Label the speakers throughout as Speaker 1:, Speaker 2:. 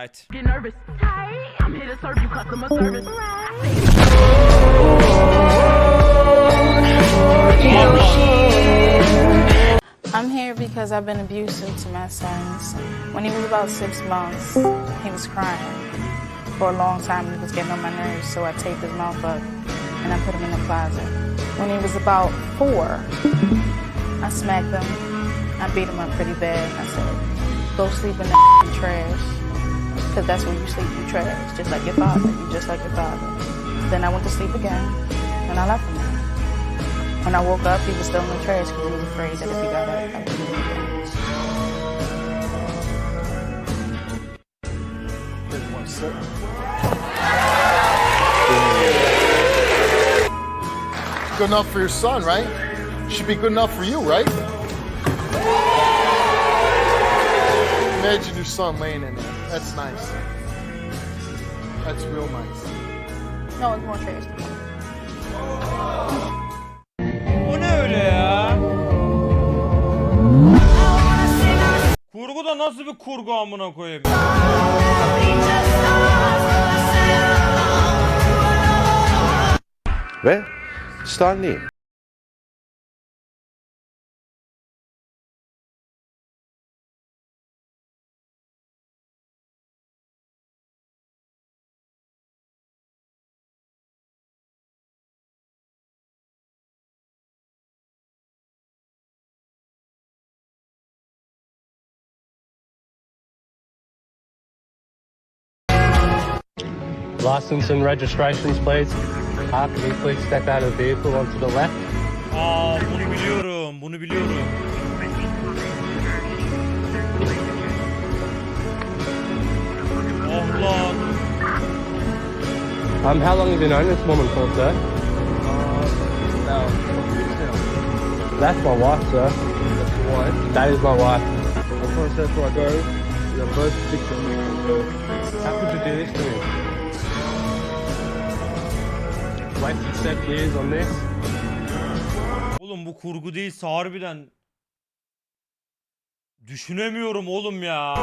Speaker 1: Haydi.
Speaker 2: Get nervous. Hey, I'm here to serve you customer service.
Speaker 3: I'm here because I've been abusive to my sons. When he was about six months, he was crying. For a long time, he was getting on my nerves, so I taped his mouth up and I put him in the closet. When he was about four, I smacked him. I beat him up pretty bad. I said, go sleep in the trash. Because that's where you sleep, you trash. Just like your father. You just like your father. Then I went to sleep again, and I left him. When I woke up, he was still in the trash because he was afraid that if he got up, I would do again.
Speaker 4: Good enough for your son, right? Should be good enough for you, right? Imagine your son laying in there. That's nice. That's real nice.
Speaker 3: No, it's more trash than me.
Speaker 1: Bu ne öyle ya? Kurgu da nasıl bir kurgu amına koyayım?
Speaker 5: Ve Stanley.
Speaker 6: License and registrations, please. Uh, can you please step out of the vehicle onto the left?
Speaker 1: Aa bunu biliyorum. Bunu biliyorum. Oh lan.
Speaker 6: Um, how long have you known this woman for, sir? That's my wife, sir.
Speaker 7: What?
Speaker 6: That is my wife.
Speaker 7: I Of course, that's where I go. You're both victims.
Speaker 6: How could you do this to me? Wasted seven years on this.
Speaker 1: Oğlum bu kurgu değilse harbiden düşünemiyorum oğlum ya.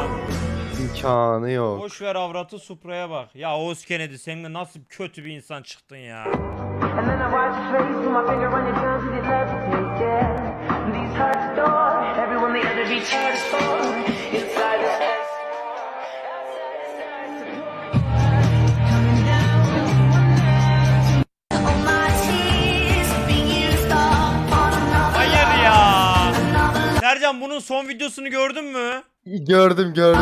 Speaker 7: İmkanı yok.
Speaker 1: Boş ver avratı Supra'ya bak. Ya Oğuz Kennedy sen de nasıl kötü bir insan çıktın ya. Sercan bunun son videosunu gördün mü?
Speaker 4: Gördüm gördüm.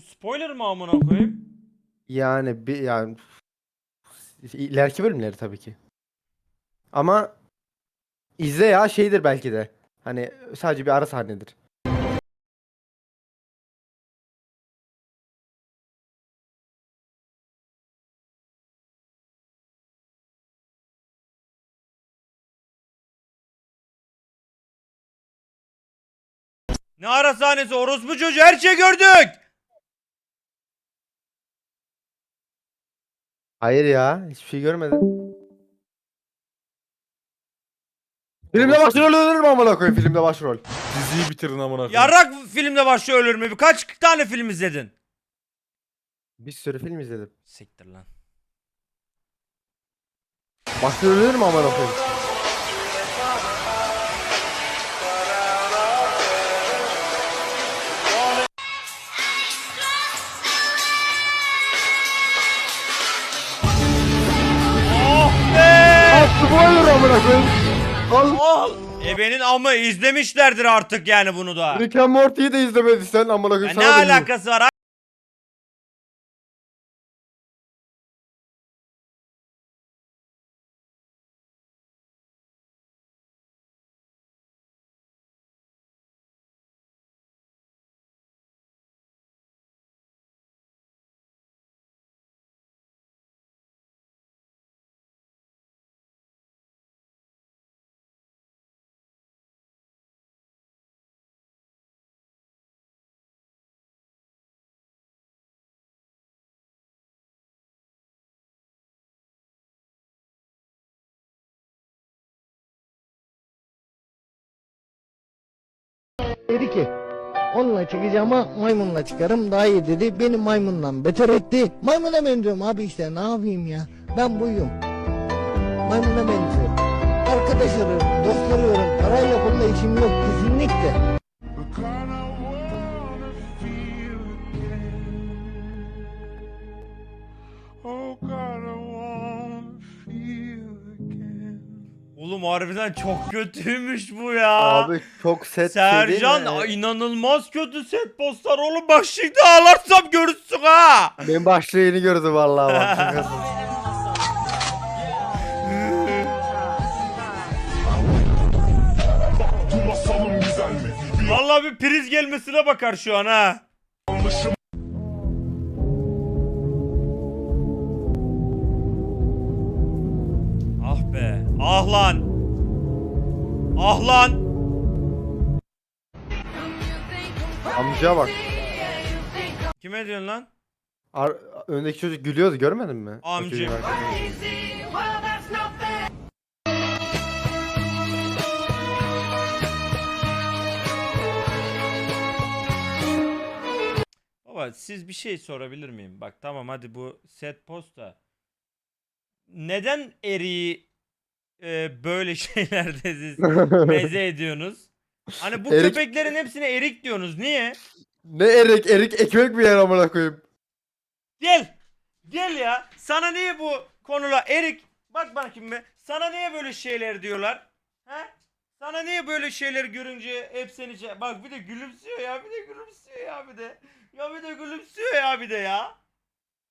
Speaker 1: Bu spoiler mı amına koyayım?
Speaker 7: Yani bir yani ileriki bölümleri tabii ki. Ama izle ya şeydir belki de. Hani sadece bir ara sahnedir.
Speaker 1: Ne ara sahnesi orospu çocuğu her şeyi gördük.
Speaker 7: Hayır ya, hiçbir şey görmedim. Filmde başrol ölür mü amına koyayım filmde başrol?
Speaker 4: Diziyi bitirin amına koyayım.
Speaker 1: Yarrak filmde başlıyor ölür mü? Kaç tane film izledin?
Speaker 7: Bir sürü film izledim.
Speaker 1: Siktir lan.
Speaker 7: Başrol ölür mü amına koyayım? Spoiler amına koyayım. Al.
Speaker 1: Al. Ebenin amı izlemişlerdir artık yani bunu da.
Speaker 7: Rick and Morty'yi de izlemediysen amına
Speaker 1: Ya
Speaker 7: koyayım.
Speaker 1: ne
Speaker 7: sana da yuh.
Speaker 1: alakası var?
Speaker 8: Dedi ki onunla çıkacağım ama maymunla çıkarım daha iyi dedi. Beni maymundan beter etti. Maymuna benziyorum abi işte ne yapayım ya. Ben buyum. Maymuna benziyorum. Arkadaş arıyorum, dost arıyorum. Parayla pulla işim yok kesinlikle.
Speaker 1: Oğlum harbiden çok kötüymüş bu ya.
Speaker 7: Abi çok set şey değil
Speaker 1: Sercan
Speaker 7: mi?
Speaker 1: inanılmaz kötü set postlar oğlum bak şimdi ağlarsam görürsün ha.
Speaker 7: Benim başlığı yeni gördü vallahi bak.
Speaker 1: Vallahi bir priz gelmesine bakar şu an ha. Ah lan. Ah lan.
Speaker 7: Amcaya bak.
Speaker 1: Kime diyorsun lan?
Speaker 7: Ar öndeki çocuk gülüyordu görmedin mi? Arkadaşı.
Speaker 1: Baba siz bir şey sorabilir miyim? Bak tamam hadi bu set posta. Neden eriği e, böyle şeylerde siz meze ediyorsunuz? Hani bu
Speaker 7: Erik-
Speaker 1: köpeklerin hepsine erik diyorsunuz. Niye?
Speaker 7: Ne erik erik ekmek mi yer amına koyayım?
Speaker 1: Gel. Gel ya. Sana niye bu konular erik? Bak bakayım be. Sana niye böyle şeyler diyorlar? He? Sana niye böyle şeyler görünce hep seni şey... Bak bir de gülümsüyor ya. Bir de gülümsüyor ya bir de. Ya bir de gülümsüyor ya bir de ya.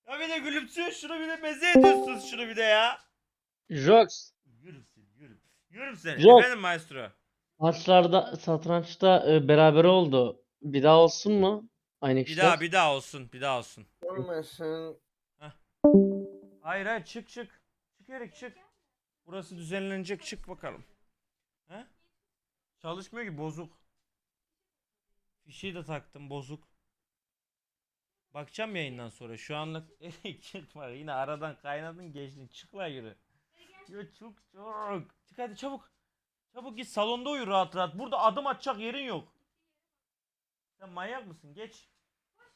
Speaker 1: Ya bir de gülümsüyor. Şunu bir de meze ediyorsunuz şunu bir de ya.
Speaker 9: Jox
Speaker 1: Yürüm. Yürüm seni.
Speaker 9: Yok.
Speaker 1: Efendim maestro.
Speaker 9: maçlarda satrançta e, beraber oldu. Bir daha olsun mu? Aynı
Speaker 1: Bir
Speaker 9: kişiler.
Speaker 1: daha bir daha olsun. Bir daha olsun.
Speaker 7: Olmasın.
Speaker 1: Hayır hayır çık çık. Çık Erik çık. Burası düzenlenecek çık bakalım. He? Çalışmıyor ki bozuk. Fişi de taktım bozuk. Bakacağım yayından sonra. Şu anlık Erik çıkma. Yine aradan kaynadın geçtin. Çık la yürü. Ya çık çık. Çık hadi çabuk. Çabuk git salonda uyu rahat rahat. Burada adım atacak yerin yok. Sen manyak mısın? Geç.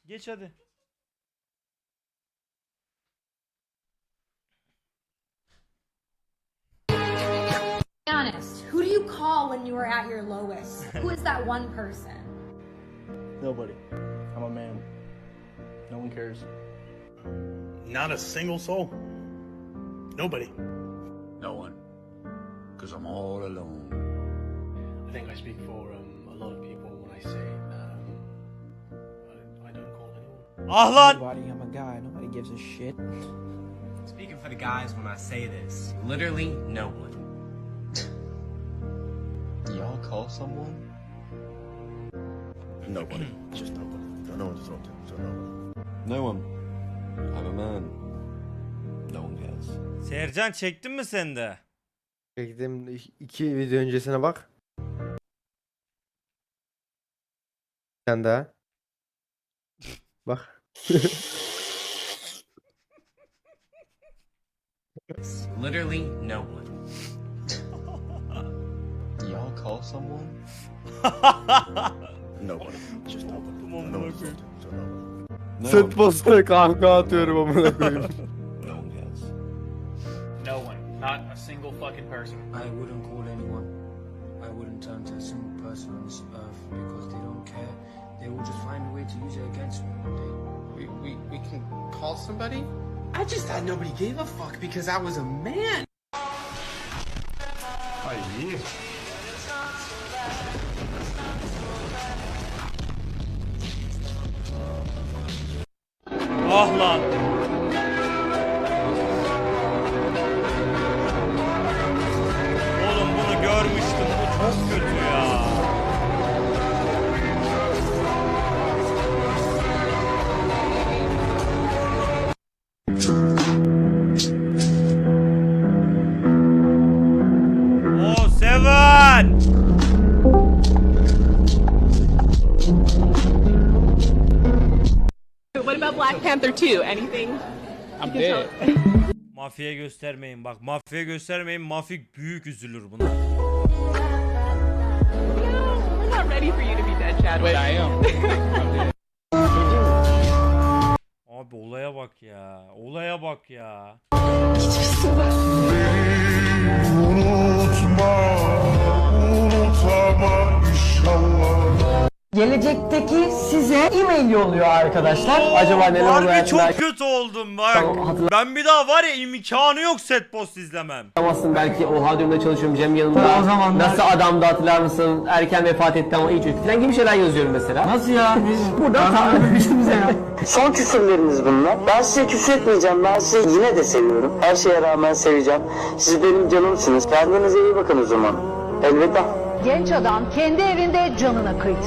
Speaker 1: Geç hadi.
Speaker 10: Honest, who do you call when you are at your lowest? Who is that one person?
Speaker 8: Nobody. I'm a man. No one cares.
Speaker 4: Not a single soul. Nobody.
Speaker 5: No one. Because I'm all alone.
Speaker 8: I think I speak for um, a lot of people when I say um, I, I don't call anyone.
Speaker 1: Ah lan.
Speaker 8: I'm a guy. Nobody gives a shit.
Speaker 6: Speaking for the guys when I say this, literally no one.
Speaker 5: Y'all call someone?
Speaker 4: Nobody. Just nobody. So no one to talk to. So nobody.
Speaker 5: No one. I'm a man.
Speaker 1: Sercan çektin mi sen de?
Speaker 7: Çektim iki video öncesine bak. Sen daha. Bak.
Speaker 6: Literally no one.
Speaker 5: Y'all call someone?
Speaker 4: Nobody. Just nobody. No one
Speaker 7: Set postuna kahkaha atıyorum amına koyayım.
Speaker 8: Fucking person.
Speaker 6: I wouldn't call anyone. I wouldn't turn to a single person on this earth because they don't care. They will just find a way to use it against me one day.
Speaker 8: We, we, we can call somebody? I just thought nobody gave a fuck because I was a man.
Speaker 1: Ah lan. Oğlum çok kötü ya. Oh seven.
Speaker 2: What about Black Panther 2? Anything?
Speaker 1: Mafya göstermeyin bak mafya göstermeyin mafik büyük üzülür buna.
Speaker 2: Not ready for you to be dead, Chadwick. I am.
Speaker 1: Abi olaya bak ya. Olaya bak ya.
Speaker 11: Gelecekteki size e-mail yolluyor arkadaşlar. Acaba neler
Speaker 1: Harbi
Speaker 11: oluyor
Speaker 1: çok kötü oldum bak. Ben bir daha var ya imkanı yok set post izlemem.
Speaker 11: Hatırlamazsın belki o Hadrum'da çalışıyorum Cem yanımda. O zaman Nasıl adamdı hatırlar mısın? Erken vefat etti ama iyi çocuk falan gibi şeyler yazıyorum mesela. Nasıl ya? Biz burada tanımıştım bize ya.
Speaker 12: Son küfürleriniz bunlar. Ben size küfür etmeyeceğim. Ben sizi yine de seviyorum. Her şeye rağmen seveceğim. Siz benim canımsınız. Kendinize iyi bakın o zaman. Elveda.
Speaker 10: Genç adam kendi evinde canına kıydı.